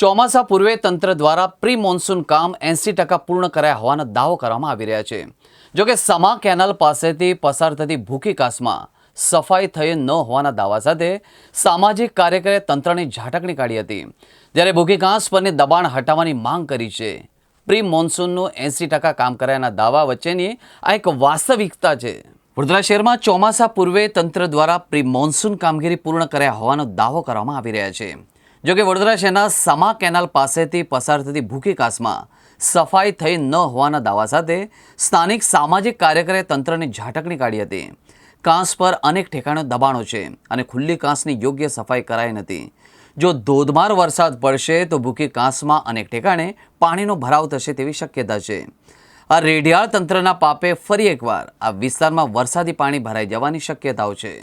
ચોમાસા પૂર્વે તંત્ર દ્વારા પ્રી મોન્સૂન કામ એંસી ટકા પૂર્ણ કરાયા હોવાનો દાવો કરવામાં આવી રહ્યા છે. જોકે સમા કેનાલ પાસેથી પસાર થતી ભૂખી કાસમાં સફાઈ થઈ ન હોવાના દાવા સાથે સામાજિક કાર્યકરે તંત્રની ઝાટકણી કાઢી હતી. જ્યારે ભૂખી કાંસ પરની દબાણ હટાવવાની માંગ કરી છે. પ્રી મોન્સૂનનું એંસી ટકા કામ કરાયાના દાવા વચ્ચેની આ એક વાસ્તવિકતા છે. વડોદરા શહેરમાં ચોમાસા પૂર્વે તંત્ર દ્વારા પ્રી મોન્સૂન કામગીરી પૂર્ણ કરાયા હોવાનો દાવો કરવામાં આવી રહ્યા છે. જોકે વડોદરા શહેરના સમા કેનાલ પાસેથી પસાર થતી ભૂખી કાસમાં સફાઈ થઈ ન હોવાના દાવા સાથે સ્થાનિક સામાજિક કાર્યકરે તંત્રની ઝાટકણી કાઢી હતી. કાંસ પર અનેક ઠેકાણે દબાણો છે અને ખુલ્લી કાંસની યોગ્ય સફાઈ કરાઈ નથી. જો ધોધમાર વરસાદ પડશે તો ભૂખી કાંસમાં અનેક ઠેકાણે પાણીનો ભરાવ થશે તેવી શક્યતા છે. આ રેડિયાળ તંત્રના પાપે ફરી એકવાર આ વિસ્તારમાં વરસાદી પાણી ભરાઈ જવાની શક્યતાઓ છે.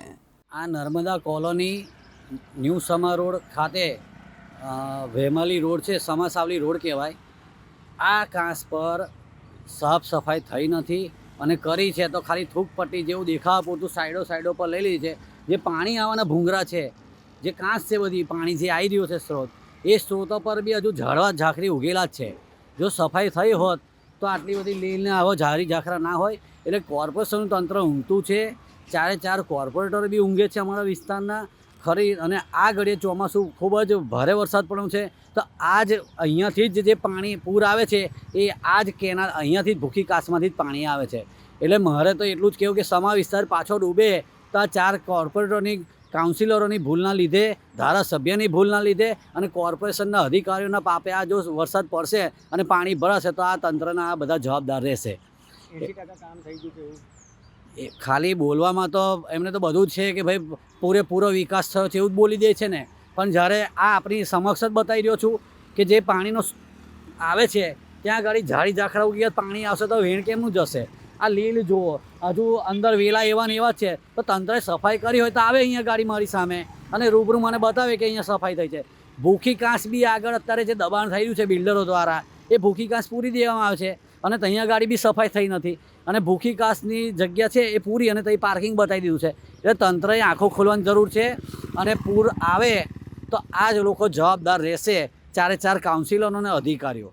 આ Narmada colony new Sama road ખાતે વેમાલી રોડ છે, સમાસાવલી રોડ કહેવાય. આ કાંસ પર સાફ સફાઈ થઈ નથી અને કરી છે તો ખાલી થૂકપટ્ટી જેવું દેખાવા પૂરતું સાઈડો સાઈડો પર લઈ લીધી છે. જે પાણી આવવાના ભૂંગરા છે, જે કાંસ છે બધી પાણી જે આવી રહ્યું છે સ્ત્રોત, એ સ્ત્રોતો પર બી હજુ ઝાડવા ઝાંખરી ઉગેલા જ છે. જો સફાઈ થઈ હોત તો આટલી બધી લીલને આવો ઝાડી ઝાખરા ના હોય. એટલે કોર્પોરેશનનું તંત્ર ઊંઘતું છે. ચારે ચાર કોર્પોરેટર બી ઊંઘે છે અમારા વિસ્તારના. ખરી અને આ ઘડીએ ચોમાસું ખૂબ જ ભારે વરસાદ પડ્યો છે. તો આ જ અહીંયાથી જ જે પાણી પૂર આવે છે, એ આ જ કેનાલ અહીંયાથી જ ભૂખી કાસમાંથી જ પાણી આવે છે. એટલે મારે તો એટલું જ કહેવું કે સમા વિસ્તાર પાછો ડૂબે, તો આ ચાર કોર્પોરેટરોની કાઉન્સિલરોની ભૂલના લીધે, ધારાસભ્યની ભૂલના લીધે અને કોર્પોરેશનના અધિકારીઓના પાપે આ જો વરસાદ પડશે અને પાણી ભરાશે, તો આ તંત્રના આ બધા જવાબદાર રહેશે. કામ થઈ ગયું એ ખાલી બોલવામાં તો એમને તો બધું જ છે કે ભાઈ પૂરેપૂરો વિકાસ થયો છે એવું જ બોલી દે છે ને. પણ જ્યારે આ આપણી સમક્ષ જ બતાવી રહ્યો છું કે જે પાણીનો આવે છે, ત્યાં આગળ ઝાડી ઝાખરા ઉગી પાણી આવશે તો વેણ કેમનું જશે? આ લીલ જુઓ, હજુ અંદર વેલા એવા ને એવા છે. તો તંત્રએ સફાઈ કરી હોય તો આવે અહીંયા ગાડી મારી સામે. અને રૂબરૂ મને બતાવે કે અહીંયા સફાઈ થઈ છે. ભૂખી કાંસ બી આગળ અત્યારે જે દબાણ થઈ રહ્યું છે બિલ્ડરો દ્વારા, એ ભૂખી કાંસ પૂરી દેવામાં આવે છે. અને ત્યાં ગાડી બી સફાઈ થઈ નથી. અને ભૂખી કાસની જગ્યા છે એ પૂરી અને ત્યાં પાર્કિંગ બતાવી દીધું છે. એટલે તંત્રએ આંખો ખોલવાની જરૂર છે અને પૂર આવે તો આ જ લોકો જવાબદાર રહેશે ચારે ચાર કાઉન્સિલરો અને અધિકારીઓ.